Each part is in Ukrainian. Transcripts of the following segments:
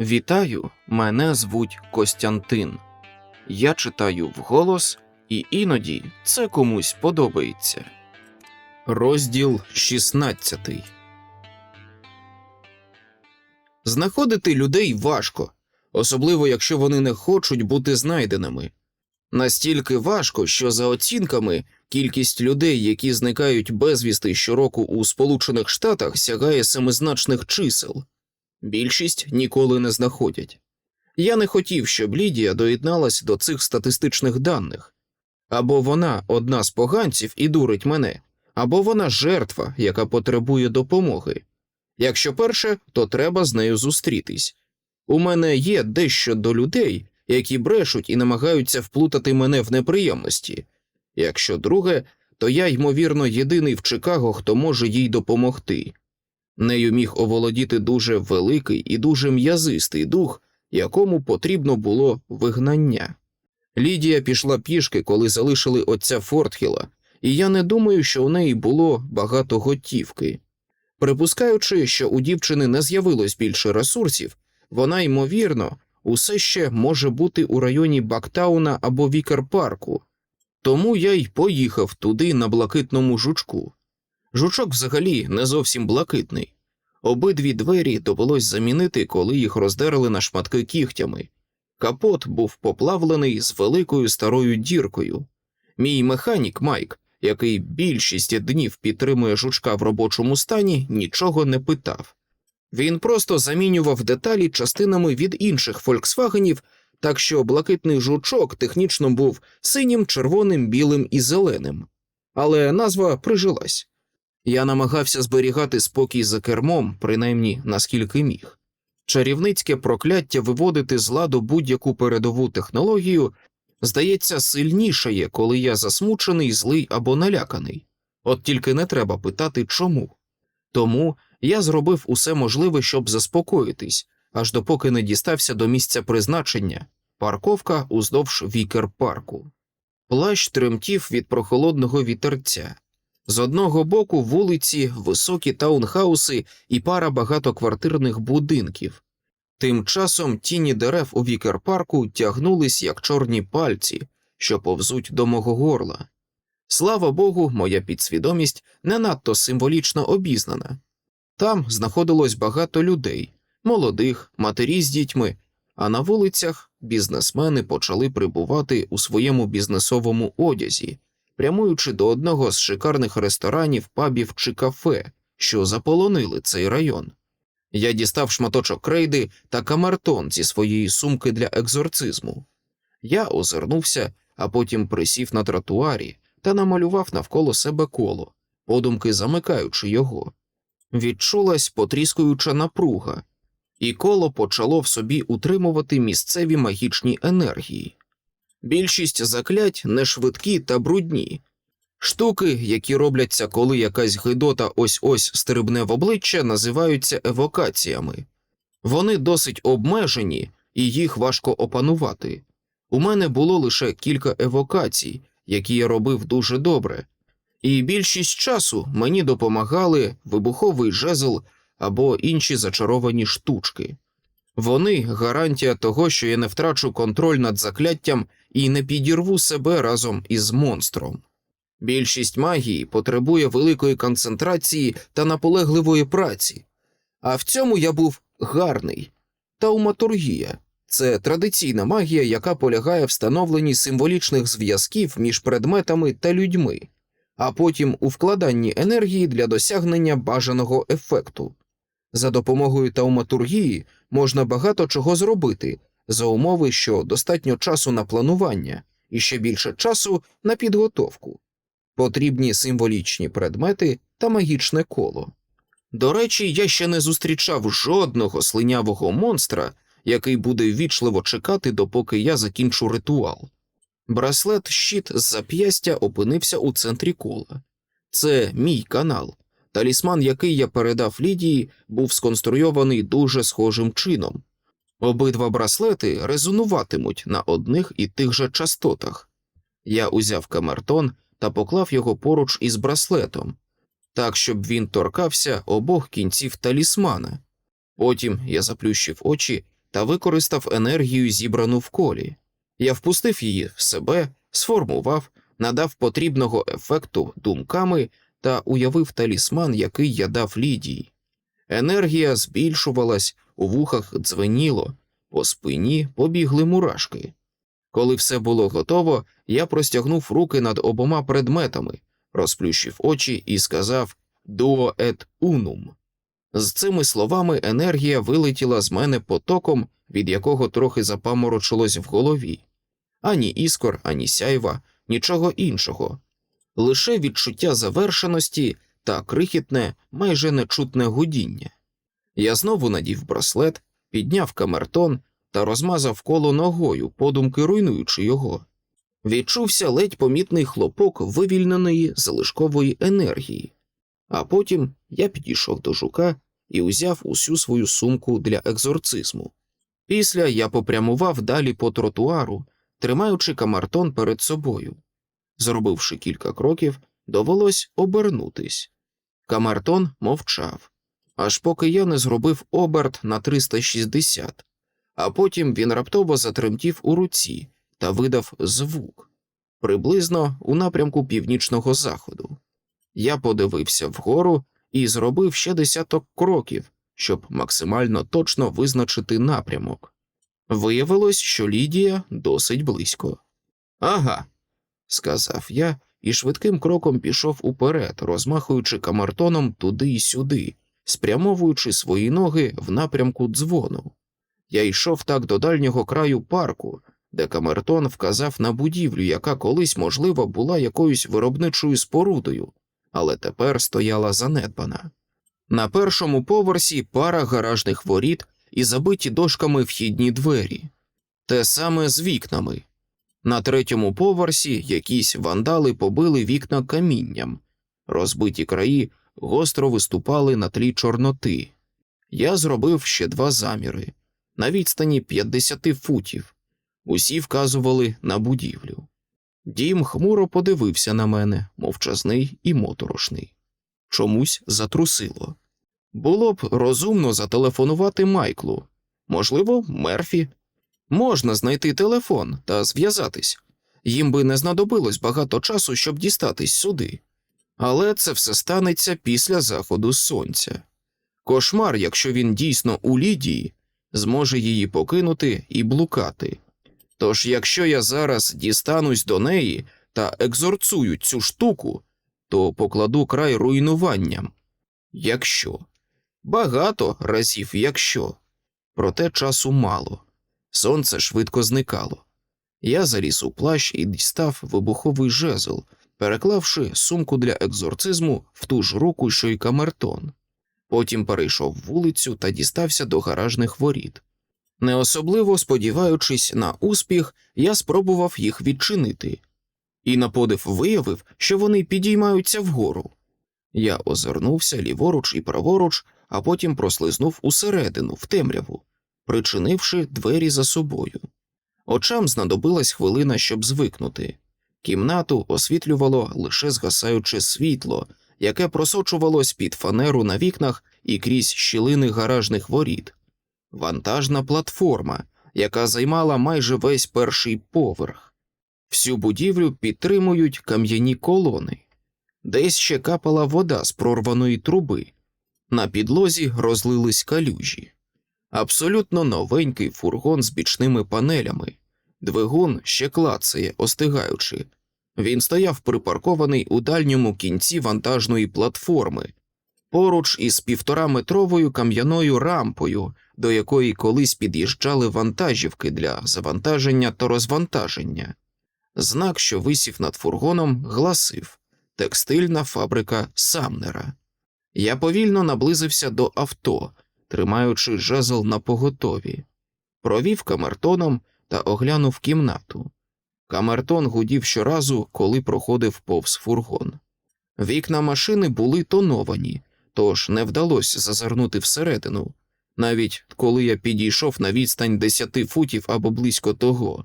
Вітаю, мене звуть Костянтин. Я читаю вголос, і іноді це комусь подобається. Розділ 16 Знаходити людей важко, особливо якщо вони не хочуть бути знайденими. Настільки важко, що за оцінками кількість людей, які зникають безвісти щороку у Сполучених Штатах, сягає семизначних чисел. Більшість ніколи не знаходять. Я не хотів, щоб Лідія доєдналась до цих статистичних даних. Або вона одна з поганців і дурить мене, або вона жертва, яка потребує допомоги. Якщо перше, то треба з нею зустрітись. У мене є дещо до людей, які брешуть і намагаються вплутати мене в неприємності. Якщо друге, то я, ймовірно, єдиний в Чикаго, хто може їй допомогти. Нею міг оволодіти дуже великий і дуже м'язистий дух, якому потрібно було вигнання. Лідія пішла пішки, коли залишили отця Фортхіла, і я не думаю, що у неї було багато готівки. Припускаючи, що у дівчини не з'явилось більше ресурсів, вона, ймовірно, усе ще може бути у районі Бактауна або Вікер-парку, тому я й поїхав туди на блакитному жучку. Жучок взагалі не зовсім блакитний. Обидві двері довелось замінити, коли їх роздерли на шматки кігтями. Капот був поплавлений з великою старою діркою. Мій механік Майк, який більшість днів підтримує жучка в робочому стані, нічого не питав. Він просто замінював деталі частинами від інших фольксвагенів, так що блакитний жучок технічно був синім, червоним, білим і зеленим. Але назва прижилась. Я намагався зберігати спокій за кермом, принаймні наскільки міг. Чарівницьке прокляття виводити з ладу будь-яку передову технологію здається сильнішає, коли я засмучений, злий або наляканий. От тільки не треба питати чому. Тому я зробив усе можливе, щоб заспокоїтись, аж допоки не дістався до місця призначення парковка уздовж вікер парку. Плащ тремтів від прохолодного вітерця. З одного боку вулиці, високі таунхауси і пара багатоквартирних будинків. Тим часом тіні дерев у вікер-парку тягнулись, як чорні пальці, що повзуть до мого горла. Слава Богу, моя підсвідомість не надто символічно обізнана. Там знаходилось багато людей, молодих, матері з дітьми, а на вулицях бізнесмени почали прибувати у своєму бізнесовому одязі прямуючи до одного з шикарних ресторанів, пабів чи кафе, що заполонили цей район. Я дістав шматочок крейди та камертон зі своєї сумки для екзорцизму. Я озирнувся, а потім присів на тротуарі та намалював навколо себе коло, подумки замикаючи його. Відчулась потріскуюча напруга, і коло почало в собі утримувати місцеві магічні енергії. Більшість заклять не швидкі та брудні. Штуки, які робляться, коли якась гидота ось ось стрибне в обличчя, називаються евокаціями. Вони досить обмежені і їх важко опанувати. У мене було лише кілька евокацій, які я робив дуже добре, і більшість часу мені допомагали вибуховий жезл або інші зачаровані штучки. Вони гарантія того, що я не втрачу контроль над закляттям і не підірву себе разом із монстром. Більшість магії потребує великої концентрації та наполегливої праці, а в цьому я був гарний. Тауматургія це традиційна магія, яка полягає в встановленні символічних зв'язків між предметами та людьми, а потім у вкладанні енергії для досягнення бажаного ефекту. За допомогою тауматургії можна багато чого зробити, за умови, що достатньо часу на планування і ще більше часу на підготовку, потрібні символічні предмети та магічне коло. До речі, я ще не зустрічав жодного слинявого монстра, який буде ввічливо чекати, допоки я закінчу ритуал. Браслет щит з зап'ястя опинився у центрі кола. Це мій канал. Талісман, який я передав Лідії, був сконструйований дуже схожим чином. Обидва браслети резонуватимуть на одних і тих же частотах. Я узяв камертон та поклав його поруч із браслетом, так щоб він торкався обох кінців талісмана. Потім я заплющив очі та використав енергію, зібрану в колі. Я впустив її в себе, сформував, надав потрібного ефекту думками та уявив талісман, який я дав Лідії. Енергія збільшувалась, у вухах дзвеніло, по спині побігли мурашки. Коли все було готово, я простягнув руки над обома предметами, розплющив очі і сказав «Duo et unum». З цими словами енергія вилетіла з мене потоком, від якого трохи запаморочилось в голові. Ані іскор, ані сяйва, нічого іншого. Лише відчуття завершеності та крихітне, майже нечутне гудіння. Я знову надів браслет, підняв камертон та розмазав коло ногою, подумки руйнуючи його. Відчувся ледь помітний хлопок вивільненої залишкової енергії, а потім я підійшов до жука і узяв усю свою сумку для екзорцизму. Після я попрямував далі по тротуару, тримаючи камертон перед собою. Зробивши кілька кроків, довелось обернутись. Камертон мовчав, аж поки я не зробив оберт на 360, а потім він раптово затремтів у руці та видав звук приблизно у напрямку північного заходу. Я подивився вгору і зробив ще десяток кроків, щоб максимально точно визначити напрямок. Виявилось, що Лідія досить близько. Ага, сказав я і швидким кроком пішов уперед, розмахуючи камертоном туди й сюди, спрямовуючи свої ноги в напрямку дзвону. Я йшов так до дальнього краю парку, де камертон вказав на будівлю, яка колись, можливо, була якоюсь виробничою спорудою, але тепер стояла занедбана. На першому поверсі пара гаражних воріт і забиті дошками вхідні двері, те саме з вікнами. На третьому поверсі якісь вандали побили вікна камінням, розбиті краї гостро виступали на тлі чорноти. Я зробив ще два заміри на відстані 50 футів. Усі вказували на будівлю. Дім хмуро подивився на мене, мовчазний і моторошний. Чомусь затрусило. Було б розумно зателефонувати Майклу, можливо, Мерфі. Можна знайти телефон та зв'язатись. Їм би не знадобилось багато часу, щоб дістатись сюди. Але це все станеться після заходу сонця. Кошмар, якщо він дійсно у Лідії, зможе її покинути і блукати. Тож, якщо я зараз дістанусь до неї та екзорцую цю штуку, то покладу край руйнуванням. Якщо багато разів, якщо, проте часу мало. Сонце швидко зникало. Я заліз у плащ і дістав вибуховий жезл, переклавши сумку для екзорцизму в ту ж руку, що й камертон. Потім перейшов вулицю та дістався до гаражних воріт. Не особливо сподіваючись на успіх, я спробував їх відчинити, і на подив виявив, що вони підіймаються вгору. Я озирнувся ліворуч і праворуч, а потім прослизнув усередину, в темряву, причинивши двері за собою. Очам знадобилась хвилина, щоб звикнути. Кімнату освітлювало лише згасаюче світло, яке просочувалось під фанеру на вікнах і крізь щілини гаражних воріт, вантажна платформа, яка займала майже весь перший поверх. Всю будівлю підтримують кам'яні колони, десь ще капала вода з прорваної труби, на підлозі розлились калюжі. Абсолютно новенький фургон з бічними панелями, двигун ще клацає, остигаючи. Він стояв припаркований у дальньому кінці вантажної платформи, поруч із півтораметровою кам'яною рампою, до якої колись під'їжджали вантажівки для завантаження та розвантаження. Знак, що висів над фургоном, гласив текстильна фабрика Самнера. Я повільно наблизився до авто, тримаючи жезл на поготові, провів камертоном та оглянув кімнату. Камертон гудів щоразу, коли проходив повз фургон. Вікна машини були тоновані, тож не вдалося зазирнути всередину, навіть коли я підійшов на відстань десяти футів або близько того.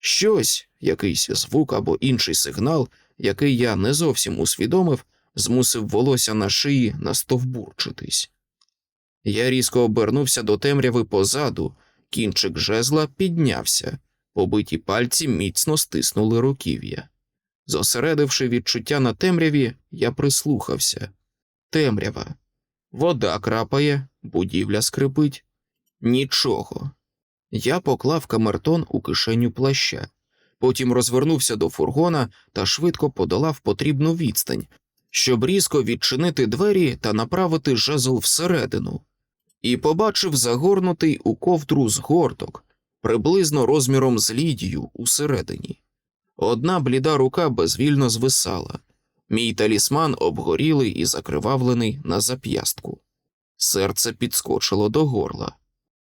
Щось, якийсь звук або інший сигнал, який я не зовсім усвідомив, змусив волосся на шиї настовбурчитись. Я різко обернувся до темряви позаду Кінчик жезла піднявся, побиті пальці міцно стиснули руків'я. Зосередивши відчуття на темряві, я прислухався. Темрява. Вода крапає, будівля скрипить. Нічого. Я поклав камертон у кишеню плаща, потім розвернувся до фургона та швидко подолав потрібну відстань, щоб різко відчинити двері та направити жезл всередину, і побачив загорнутий у ковдру згорток, приблизно розміром з лідію усередині. Одна бліда рука безвільно звисала. Мій талісман обгорілий і закривавлений на зап'ястку. Серце підскочило до горла.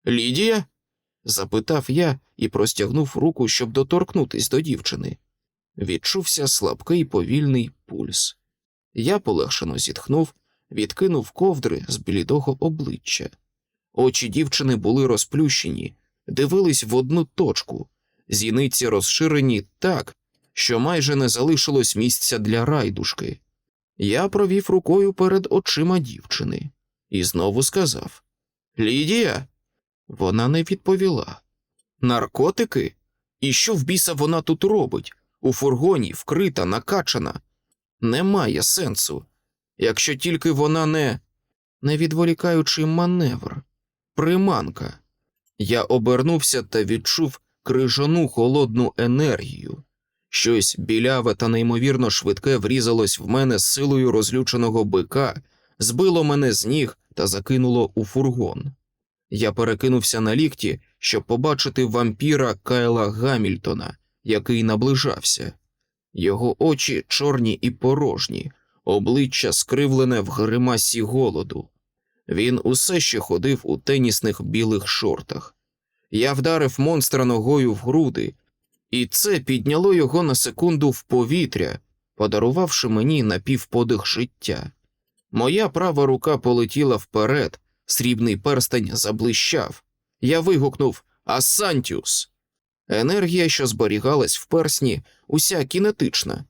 Лідія? запитав я і простягнув руку, щоб доторкнутись до дівчини. Відчувся слабкий повільний пульс. Я полегшено зітхнув, відкинув ковдри з блідого обличчя. Очі дівчини були розплющені, дивились в одну точку, зіниці розширені так, що майже не залишилось місця для райдушки. Я провів рукою перед очима дівчини і знову сказав Лідія. Вона не відповіла. Наркотики? І що в біса вона тут робить? У фургоні, вкрита, накачана. Немає сенсу, якщо тільки вона не не відволікаючий маневр, приманка. Я обернувся та відчув крижану холодну енергію. Щось біляве та неймовірно швидке врізалось в мене з силою розлюченого бика, збило мене з ніг та закинуло у фургон. Я перекинувся на лікті, щоб побачити вампіра Кайла Гамільтона, який наближався. Його очі чорні і порожні, обличчя скривлене в гримасі голоду. Він усе ще ходив у тенісних білих шортах. Я вдарив монстра ногою в груди, і це підняло його на секунду в повітря, подарувавши мені напівподих життя. Моя права рука полетіла вперед, срібний перстень заблищав. Я вигукнув Асантіус. Енергія, що зберігалась в персні, уся кінетична.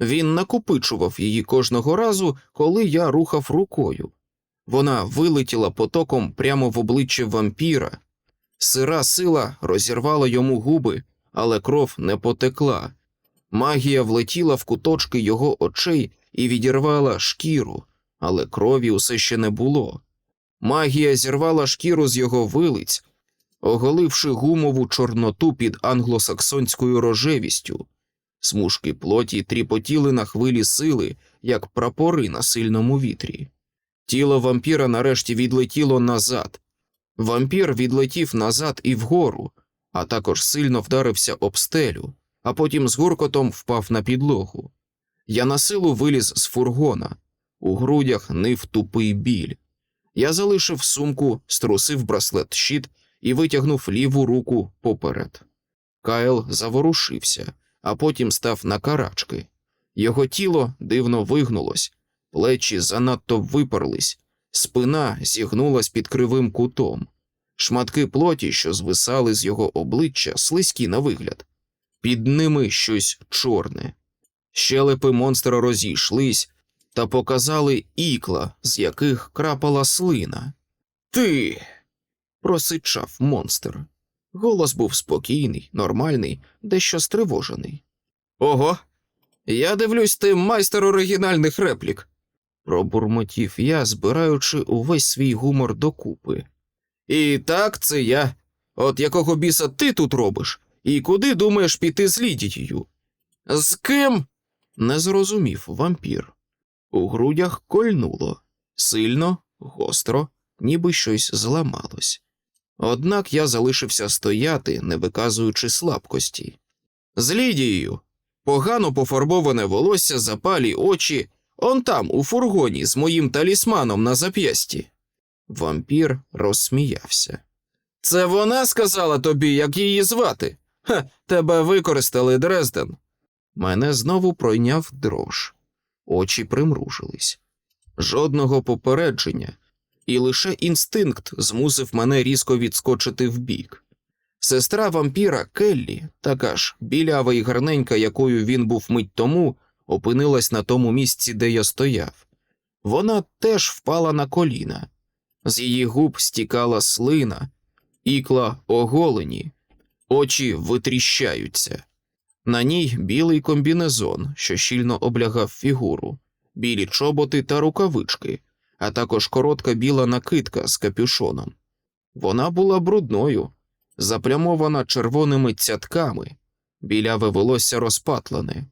Він накопичував її кожного разу, коли я рухав рукою. Вона вилетіла потоком прямо в обличчя вампіра. Сира сила розірвала йому губи, але кров не потекла. Магія влетіла в куточки його очей і відірвала шкіру, але крові усе ще не було. Магія зірвала шкіру з його вилиць, оголивши гумову чорноту під англосаксонською рожевістю. Смужки плоті тріпотіли на хвилі сили, як прапори на сильному вітрі. Тіло вампіра нарешті відлетіло назад. Вампір відлетів назад і вгору, а також сильно вдарився об стелю, а потім з гуркотом впав на підлогу. Я на силу виліз з фургона, у грудях нив тупий біль. Я залишив сумку, струсив браслет щит і витягнув ліву руку поперед. Кайл заворушився, а потім став на карачки. Його тіло дивно вигнулось, плечі занадто випарлись, спина зігнулась під кривим кутом, шматки плоті, що звисали з його обличчя, слизькі на вигляд, під ними щось чорне. Щелепи монстра розійшлись та показали ікла, з яких крапала слина. Ти. просичав монстр. Голос був спокійний, нормальний, дещо стривожений. Ого, я дивлюсь, ти майстер оригінальних реплік, пробурмотів я, збираючи увесь свій гумор докупи. І так це я. От якого біса ти тут робиш? І куди думаєш піти з Лідією? З ким? не зрозумів вампір. У грудях кольнуло сильно, гостро, ніби щось зламалось. Однак я залишився стояти, не виказуючи слабкості. З Лідією погано пофарбоване волосся, запалі очі, он там, у фургоні, з моїм талісманом на зап'ясті. Вампір розсміявся. Це вона сказала тобі, як її звати? Ха, тебе використали, Дрезден. Мене знову пройняв дрож, очі примружились. Жодного попередження, і лише інстинкт змусив мене різко відскочити вбік. Сестра вампіра Келлі, така ж білява і гарненька, якою він був мить тому, опинилась на тому місці, де я стояв. Вона теж впала на коліна. З її губ стікала слина, ікла оголені, очі витріщаються. На ній білий комбінезон, що щільно облягав фігуру, білі чоботи та рукавички, а також коротка біла накидка з капюшоном. Вона була брудною, заплямована червоними цятками, біляве волосся розпатлене.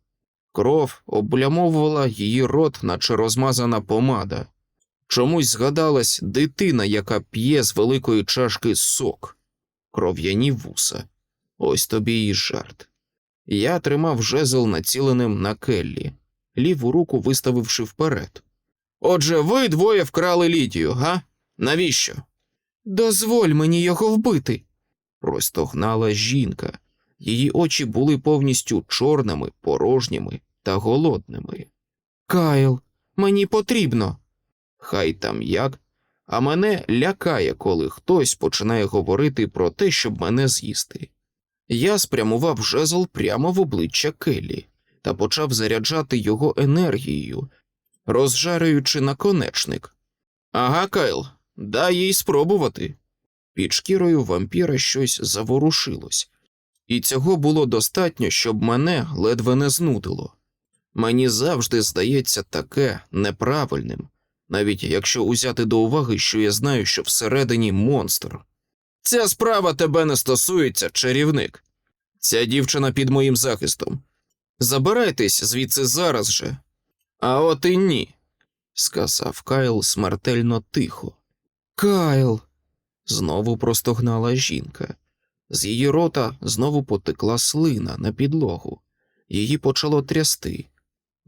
Кров облямовувала її рот, наче розмазана помада. Чомусь згадалась дитина, яка п'є з великої чашки сок, кров'яні вуса. Ось тобі і жарт. Я тримав жезл націленим на Келлі, ліву руку виставивши вперед. Отже, ви двоє вкрали Лідію, га? Навіщо? Дозволь мені його вбити. простогнала жінка. Її очі були повністю чорними, порожніми та голодними. Кайл, мені потрібно. Хай там як, а мене лякає, коли хтось починає говорити про те, щоб мене з'їсти. Я спрямував жезл прямо в обличчя Келлі та почав заряджати його енергією, розжарюючи наконечник. Ага, Кайл, дай їй спробувати. Під шкірою вампіра щось заворушилось, і цього було достатньо, щоб мене ледве не знудило. Мені завжди здається таке неправильним, навіть якщо узяти до уваги, що я знаю, що всередині монстр. Ця справа тебе не стосується, чарівник. Ця дівчина під моїм захистом. Забирайтесь звідси зараз же. А от і ні, сказав Кайл смертельно тихо. Кайл. знову простогнала жінка. З її рота знову потекла слина на підлогу. Її почало трясти.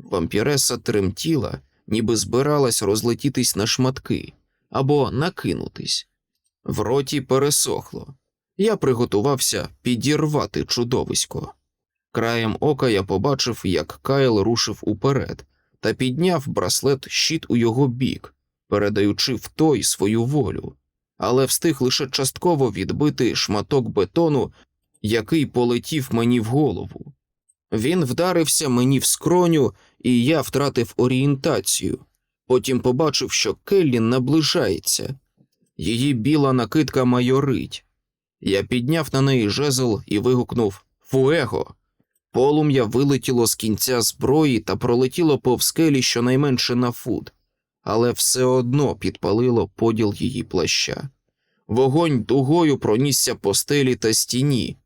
Вампіреса тремтіла, ніби збиралась розлетітись на шматки або накинутись. В роті пересохло. Я приготувався підірвати чудовисько. Краєм ока я побачив, як Кайл рушив уперед та підняв браслет щит у його бік, передаючи в той свою волю, але встиг лише частково відбити шматок бетону, який полетів мені в голову. Він вдарився мені в скроню, і я втратив орієнтацію. Потім побачив, що Келлі наближається. Її біла накидка майорить. Я підняв на неї жезл і вигукнув Фуего. Полум'я вилетіло з кінця зброї та пролетіло повз скелі щонайменше на фут, але все одно підпалило поділ її плаща. Вогонь дугою пронісся по стелі та стіні,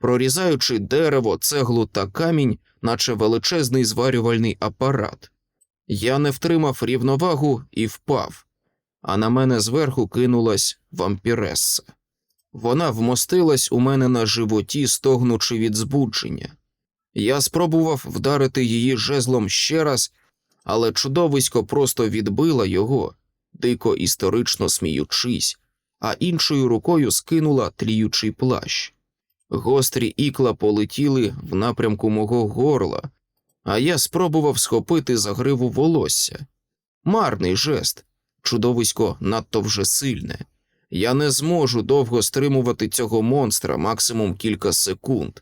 прорізаючи дерево, цеглу та камінь, наче величезний зварювальний апарат. Я не втримав рівновагу і впав, а на мене зверху кинулась вампіресса. Вона вмостилась у мене на животі, стогнучи від збудження. Я спробував вдарити її жезлом ще раз, але чудовисько просто відбила його, дико історично сміючись, а іншою рукою скинула тліючий плащ. Гострі ікла полетіли в напрямку мого горла, а я спробував схопити за гриву волосся. Марний жест, чудовисько надто вже сильне. Я не зможу довго стримувати цього монстра максимум кілька секунд.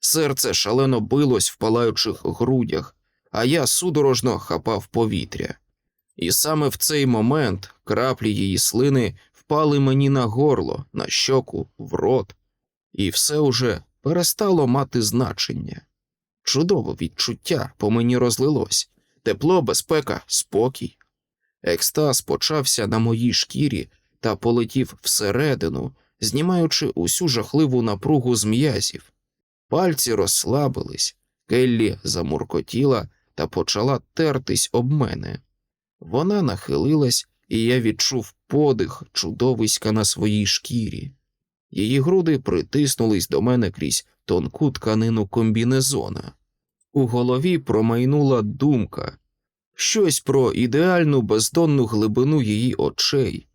Серце шалено билось в палаючих грудях, а я судорожно хапав повітря. І саме в цей момент краплі її слини впали мені на горло, на щоку, в рот, і все уже перестало мати значення. Чудове відчуття по мені розлилось тепло, безпека, спокій. Екстаз почався на моїй шкірі та полетів всередину, знімаючи усю жахливу напругу з м'язів. Пальці розслабились, Келлі замуркотіла та почала тертись об мене. Вона нахилилась, і я відчув подих чудовиська на своїй шкірі. Її груди притиснулись до мене крізь тонку тканину комбінезона. У голові промайнула думка щось про ідеальну бездонну глибину її очей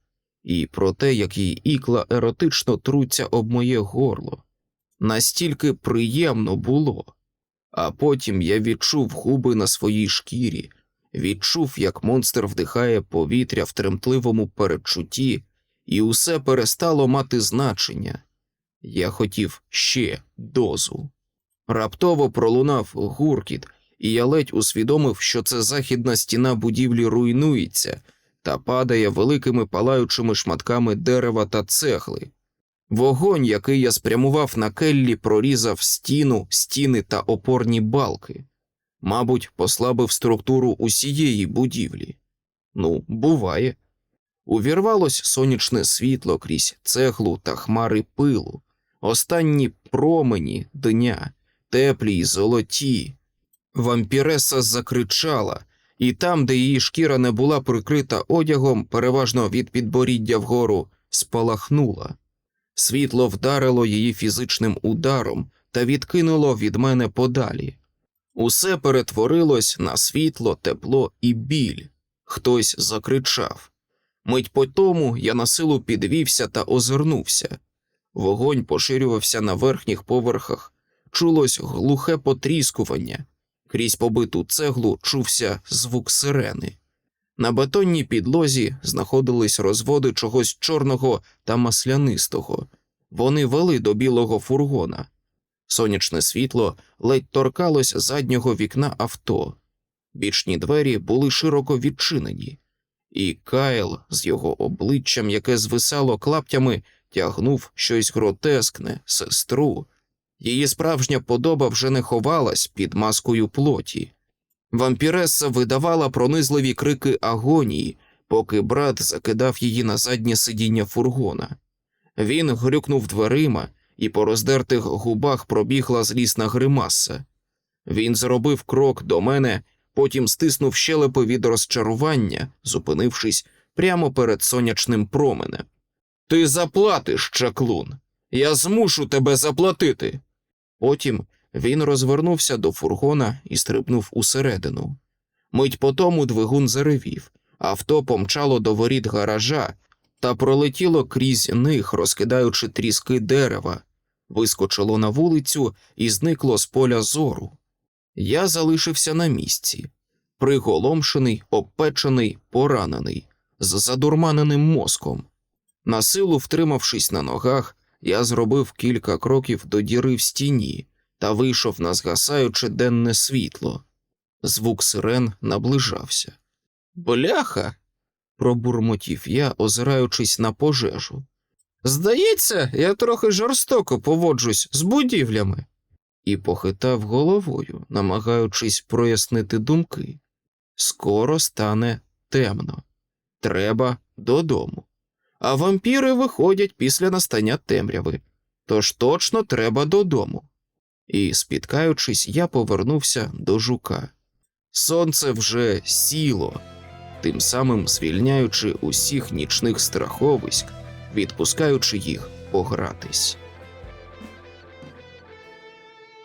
і про те, як її ікла еротично труться об моє горло. Настільки приємно було. А потім я відчув губи на своїй шкірі, відчув, як монстр вдихає повітря в тремтливому передчутті, і усе перестало мати значення. Я хотів ще дозу. Раптово пролунав гуркіт, і я ледь усвідомив, що це західна стіна будівлі руйнується та падає великими палаючими шматками дерева та цегли. Вогонь, який я спрямував на келлі, прорізав стіну, стіни та опорні балки. Мабуть, послабив структуру усієї будівлі. Ну, буває. Увірвалось сонячне світло крізь цеглу та хмари пилу, останні промені дня, теплі й золоті. Вампіреса закричала, і там, де її шкіра не була прикрита одягом, переважно від підборіддя вгору, спалахнула. Світло вдарило її фізичним ударом та відкинуло від мене подалі. Усе перетворилось на світло, тепло і біль. Хтось закричав. Мить по тому я на силу підвівся та озирнувся. Вогонь поширювався на верхніх поверхах, чулось глухе потріскування. Крізь побиту цеглу чувся звук сирени. На бетонній підлозі знаходились розводи чогось чорного та маслянистого. Вони вели до білого фургона. Сонячне світло ледь торкалось заднього вікна авто. Бічні двері були широко відчинені, і Кайл з його обличчям, яке звисало клаптями, тягнув щось гротескне, сестру. Її справжня подоба вже не ховалась під маскою плоті. Вампіреса видавала пронизливі крики агонії, поки брат закидав її на заднє сидіння фургона. Він грюкнув дверима, і по роздертих губах пробігла злісна гримаса. Він зробив крок до мене, потім стиснув щелепи від розчарування, зупинившись прямо перед сонячним променем. Ти заплатиш, чаклун. Я змушу тебе заплатити. Потім він розвернувся до фургона і стрибнув усередину. Мить потому двигун заревів, авто помчало до воріт гаража та пролетіло крізь них, розкидаючи тріски дерева, вискочило на вулицю і зникло з поля зору. Я залишився на місці, приголомшений, обпечений, поранений, з задурманеним мозком. На силу втримавшись на ногах, я зробив кілька кроків до діри в стіні та вийшов на згасаюче денне світло. Звук сирен наближався. Бляха. пробурмотів я, озираючись на пожежу. Здається, я трохи жорстоко поводжусь з будівлями. І похитав головою, намагаючись прояснити думки. Скоро стане темно. Треба додому. А вампіри виходять після настання темряви. Тож точно треба додому. І, спіткаючись, я повернувся до жука. Сонце вже сіло, тим самим звільняючи усіх нічних страховиськ, відпускаючи їх погратись.